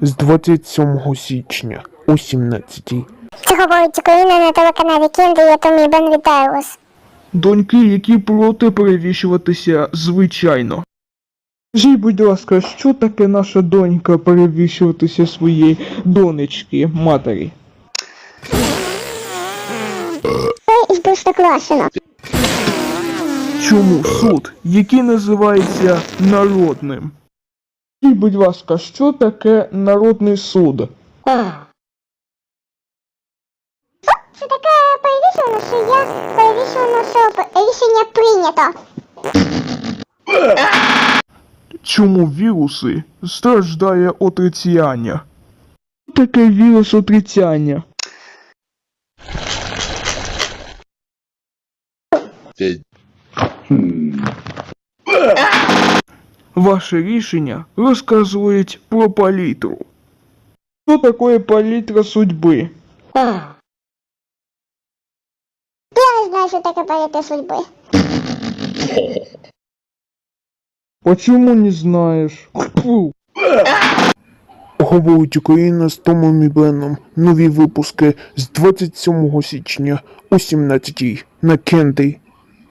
з 27 січня о 17 Це говорить Україна на телеканалі Кенді, я Томі Бен вітаю вас. Доньки, які проти перевішуватися, звичайно. Скажіть, будь ласка, що таке наша донька перевішуватися своєї донечки, матері? Це із Простоквашино. Чому суд, який називається народним? Скажіть, будь ласка, що таке народний суд? Це таке перевішено, що я перевішено, що рішення прийнято. Чому віруси страждає отрицяння? Таке вірус отрицяння. Ваше рішення розказують про палітру. Що таке палітра судьби? Я не знаю, що таке перейти судьби. Почему не знаєш? Говорить Україна з Томом і Беном. Нові випуски з 27 січня о 17 на Кенди.